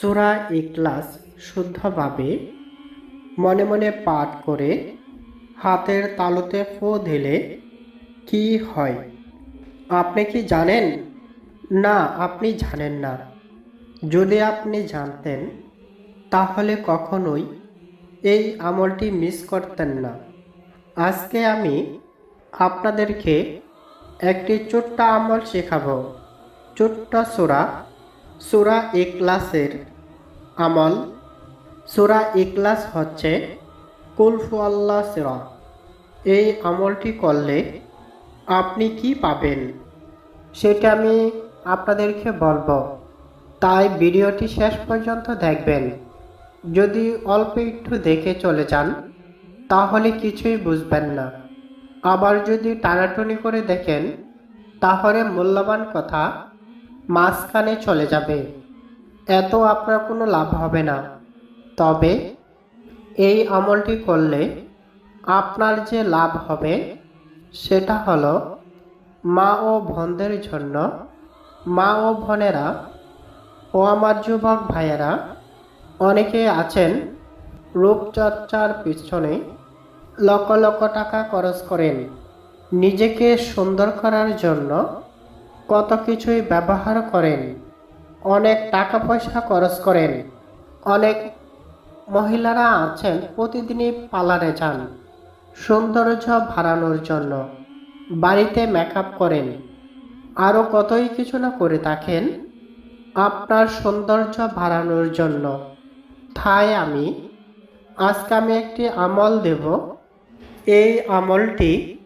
সুরা ইকলাস শুদ্ধভাবে মনে মনে পাঠ করে হাতের তালুতে ফু দিলে কি হয়? আপনি কি জানেন? না, আপনি জানেন না। যদি আপনি জানতেন, তাহলে কখনোই এই আমলটি মিস করতেন না। আজকে আমি আপনাদেরকে একটি ছোট্ট আমল শেখাবো। ছোট্ট সুরা সুরা ইকলাসের আমল। সুরা ইকলাস হচ্ছে কুলফু আল্লাহ সিরা এই আমলটি করলে আপনি কি পাবেন? সেটা আমি আপনাদেরকে বলব। তাই ভিডিওটি শেষ পর্যন্ত দেখবেন। যদি অল্প একটু দেখে চলে যান, তাহলে কিছুই বুঝবেন না। আবার যদি টানাটুনি করে দেখেন, তাহলে মূল্যবান কথা মাঝখানে চলে যাবে। এত আপনার কোনো লাভ হবে না। তবে এই আমলটি করলে আপনার যে লাভ হবে, সেটা হলো মা ও বোনদের জন্য। মা ও বোনেরা ও আমার যুবক ভাইয়েরা, অনেকে আছেন রূপচর্চার পিছনে লক্ষ লক্ষ টাকা খরচ করেন। নিজেকে সুন্দর করার জন্য কত কিছুই ব্যবহার করেন। অনেক টাকা পয়সা খরচ করেন। অনেক মহিলারা আছেন, প্রতিদিনই পার্লারে যান। সৌন্দর্য বাড়ানোর জন্য বাড়িতে মেকআপ করেন। আরও কতই কিছু না করে থাকেন। আপনার সৌন্দর্য বাড়ানোর জন্য। তাই আমি আজকে আমি একটি আমল দেব। এই আমলটি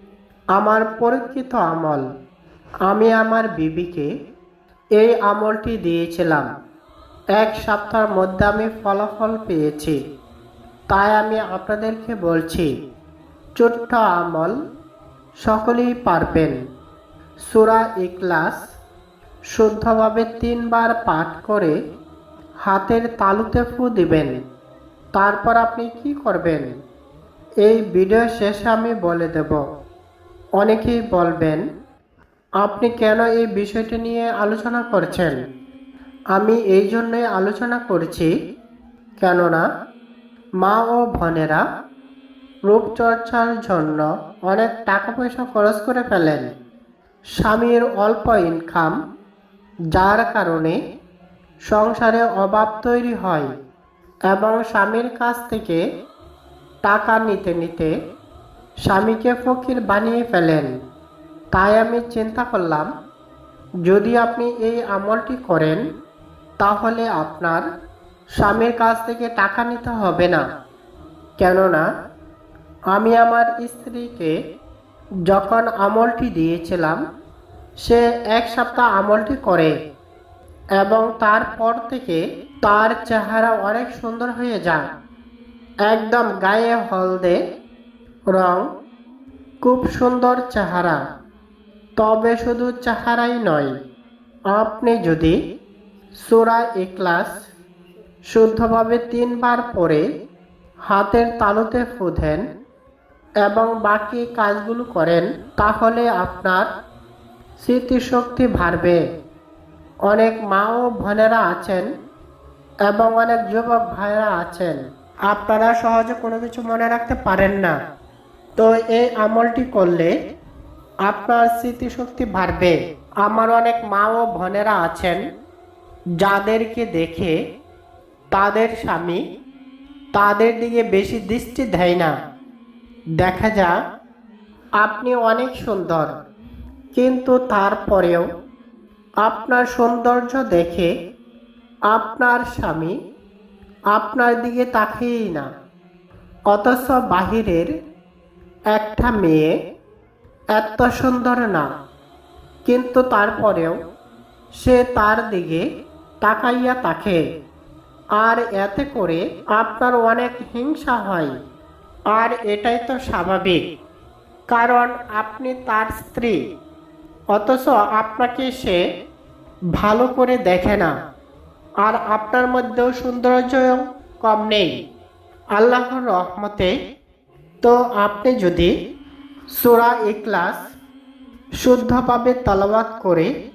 আমার পরীক্ষিত আমল। আমি আমার বিবিকে এই আমলটি দিয়েছিলাম। এক সপ্তাহের মধ্যে আমি ফলাফল পেয়েছি। তাই আমি আপনাদেরকে বলছি, ছোট্ট আমল সকলেই পারবেন। সুরা ইকলাস শুদ্ধভাবে তিনবার পাঠ করে হাতের তালুতে ফু দিবেন। তারপর আপনি কি করবেন? এই ভিডিও শেষে আমি বলে দেব। অনেকেই বলবেন আপনি কেন এই বিষয়টি নিয়ে আলোচনা করছেন? আমি এই জন্যই আলোচনা করছি কেননা মা ও বোনেরা রূপচর্চার জন্য অনেক টাকা পয়সা খরচ করে ফেলেন। স্বামীর অল্প ইনকাম, যার কারণে সংসারে অভাব তৈরি হয় এবং স্বামীর কাছ থেকে টাকা নিতে নিতে স্বামীকে ফকির বানিয়ে ফেলেন। তাই আমি চিন্তা করলাম, যদি আপনি এই আমলটি করেন, তাহলে আপনার স্বামীর কাছ থেকে টাকা নিতে হবে না। কেননা, আমি আমার স্ত্রীকে যখন আমলটি দিয়েছিলাম, সে এক সপ্তাহ আমলটি করে এবং তারপর থেকে তার চেহারা অনেক সুন্দর হয়ে যায়। একদম গায়ে হলদে, রং, খুব সুন্দর চেহারা। তবে শুধু চাহারাই নয়, আপনি যদি সুরা এক্লাস শুদ্ধভাবে তিনবার পরে হাতের তালুতে ফুঁধেন এবং বাকি কাজগুলো করেন, তাহলে আপনার স্মৃতিশক্তি বাড়বে। অনেক মা ও বোনেরা আছেন এবং অনেক যুবক ভাইরা আছেন। আপনারা সহজে কোনো কিছু মনে রাখতে পারেন না। তো এই আমলটি করলে আপনার স্মৃতিশক্তি বাড়বে। আমার অনেক মা ও বোনেরা আছেন, যাদেরকে দেখে তাদের স্বামী তাদের দিকে বেশি দৃষ্টি দেয় না। দেখা যাক, আপনি অনেক সুন্দর, কিন্তু তারপরেও আপনার সৌন্দর্য দেখে আপনার স্বামী আপনার দিকে তাকিয়েই না। অথচ বাহিরের একটা মেয়ে এত সুন্দর না। কিন্তু তারপরেও সে তার দিকে তাকাইয়া তাকে আর এতে করে আপনার অনেক হিংসা হয়। আর এটাই তো স্বাভাবিক। কারণ আপনি তার স্ত্রী। অথচ আপনাকে সে ভালো করে দেখে না। আর আপনার মধ্যেও সৌন্দর্য কম নেই। আল্লাহর রহমতে তো আপনি যদি সুরা ইকলাস শুদ্ধভাবে তালাবাত করে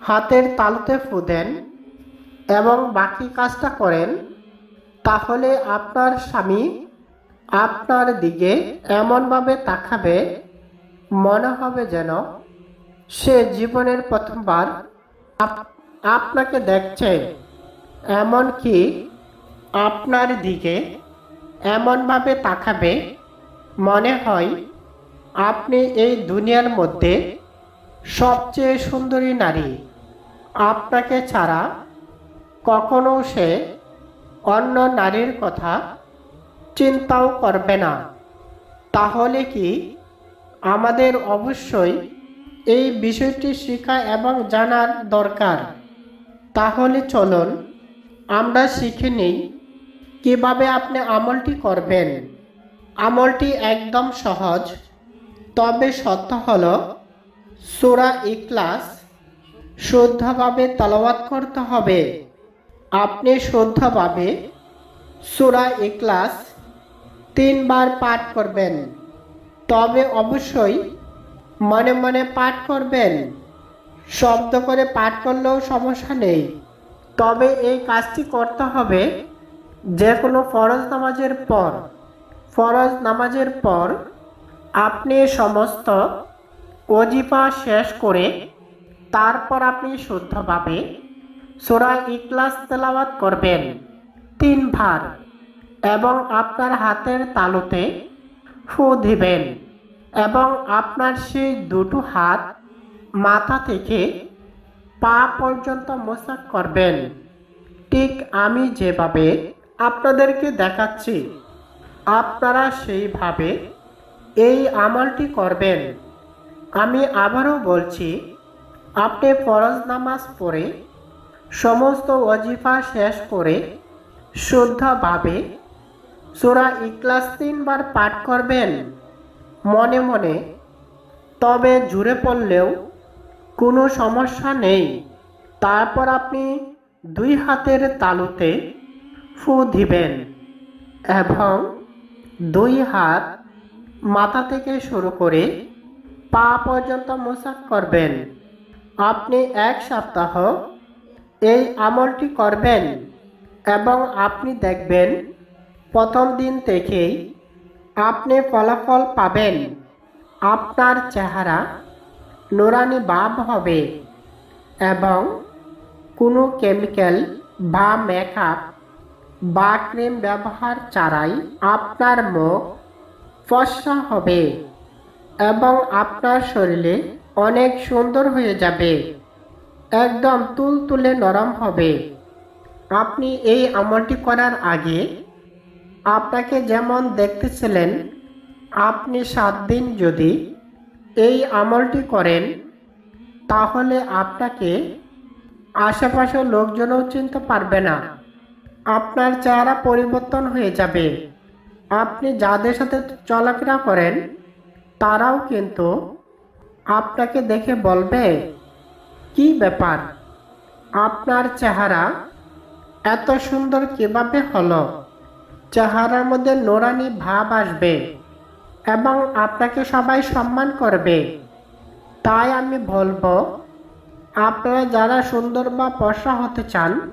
হাতের তালুতে ফু দেন এবং বাকি কাজটা করেন, তাহলে আপনার স্বামী আপনার দিকে এমনভাবে তাকাবে, মনে হবে যেন সে জীবনের প্রথমবার আপ- আপনাকে দেখছে। এমনকি আপনার দিকে এমনভাবে তাকাবে, মনে হয় আপনি এই দুনিয়ার মধ্যে সবচেয়ে সুন্দরী নারী। আপনাকে ছাড়া কখনো সে অন্য নারীর কথা চিন্তাও করবে না। তাহলে কি আমাদের অবশ্যই এই বিষয়টি শেখা এবং জানার দরকার? তাহলে চলুন, আমরা শিখে নিই কীভাবে আপনি আমলটি করবেন। আমলটি একদম সহজ তবে সত্য হলো, সুরা ইকলাস শুদ্ধভাবে তালাওয়াত করতে হবে। আপনি শুদ্ধভাবে সুরা ইকলাস তিনবার পাঠ করবেন। তবে অবশ্যই মনে মনে পাঠ করবেন। শব্দ করে পাঠ করলেও সমস্যা নেই। তবে এই কাজটি করতে হবে যে কোনো ফরজ নামাজের পর। ফরজ নামাজের পর আপনি সমস্ত অজিফা শেষ করে তারপর আপনি শুদ্ধভাবে সোরা ইকলাস তেলাওয়াত করবেন তিন তিনবার এবং আপনার হাতের তালুতে ফু দিবেন এবং আপনার সেই দুটো হাত মাথা থেকে পা পর্যন্ত মোসাক করবেন। ঠিক আমি যেভাবে আপনাদেরকে দেখাচ্ছি, আপনারা সেইভাবে এই আমলটি করবেন। আমি আবারও বলছি, আপনি ফরজ নামাজ পড়ে, সমস্ত ওজিফা শেষ করে, শুদ্ধভাবে সুরা ইকলাস তিনবার পাঠ করবেন। মনে মনে তবে জুড়ে পড়লেও কোনো সমস্যা নেই। তারপর আপনি দুই হাতের তালুতে ফু দিবেন এবং দুই হাত মাথা থেকে শুরু করে পা পর্যন্ত মোসাক করবেন। আপনি এক সপ্তাহ এই আমলটি করবেন এবং আপনি দেখবেন প্রথম দিন থেকেই আপনি ফলাফল পাবেন। আপনার চেহারা নোরানি ভাব হবে এবং কোনো কেমিক্যাল বা মেকআপ বা ক্রিম ব্যবহার ছাড়াই আপনার মুখ ফর্সা হবে এবং আপনার শরীরে অনেক সুন্দর হয়ে যাবে। একদম তুলতুলে নরম হবে। আপনি এই আমলটি করার আগে আপনাকে যেমন দেখতেছিলেন, আপনি সাত দিন যদি এই আমলটি করেন, তাহলে আপনাকে আশেপাশের লোকজনও চিনতে পারবে না। আপনার চেহারা পরিবর্তন হয়ে যাবে। আপনি যাদের সাথে চলাফেরা করেন, তারাও কিন্তু আপনাকে দেখে বলবে, কি ব্যাপার? আপনার চেহারা এত সুন্দর কীভাবে হলো? চেহারার মধ্যে নোরানি ভাব আসবে এবং আপনাকে সবাই সম্মান করবে। তাই আমি বলব, আপনারা যারা সুন্দর বা পশা হতে চান,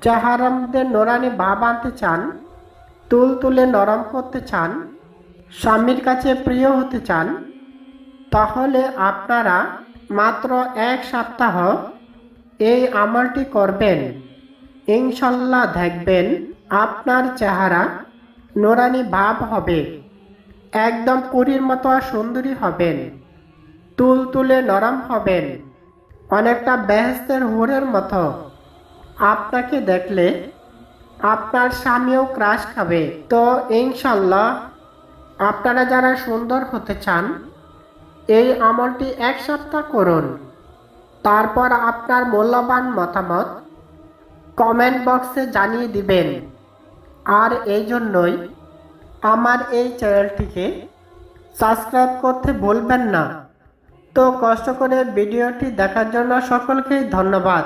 চেহারার মধ্যে নোরানি ভাব আনতে চান তুল তুলে নরম করতে চান, স্বামীর কাছে প্রিয় হতে চান, তাহলে আপনারা মাত্র এক সপ্তাহ এই আমলটি করবেন। ইনশাল্লাহ দেখবেন আপনার চেহারা নোরানি ভাব হবে, একদম পুরীর মতো সুন্দরী হবেন, তুল তুলে নরম হবেন, অনেকটা বেহেস্তের হুরের মতো। আপনাকে দেখলে আপনার স্বামীও ক্রাশ খাবে। তো ইনশাল্লাহ, আপনারা যারা সুন্দর হতে চান, এই আমলটি এক সপ্তাহ করুন। তারপর আপনার মূল্যবান মতামত কমেন্ট বক্সে জানিয়ে দিবেন। আর এই জন্যই আমার এই চ্যানেলটিকে সাবস্ক্রাইব করতে ভুলবেন না। তো কষ্ট করে ভিডিওটি দেখার জন্য সকলকেই ধন্যবাদ।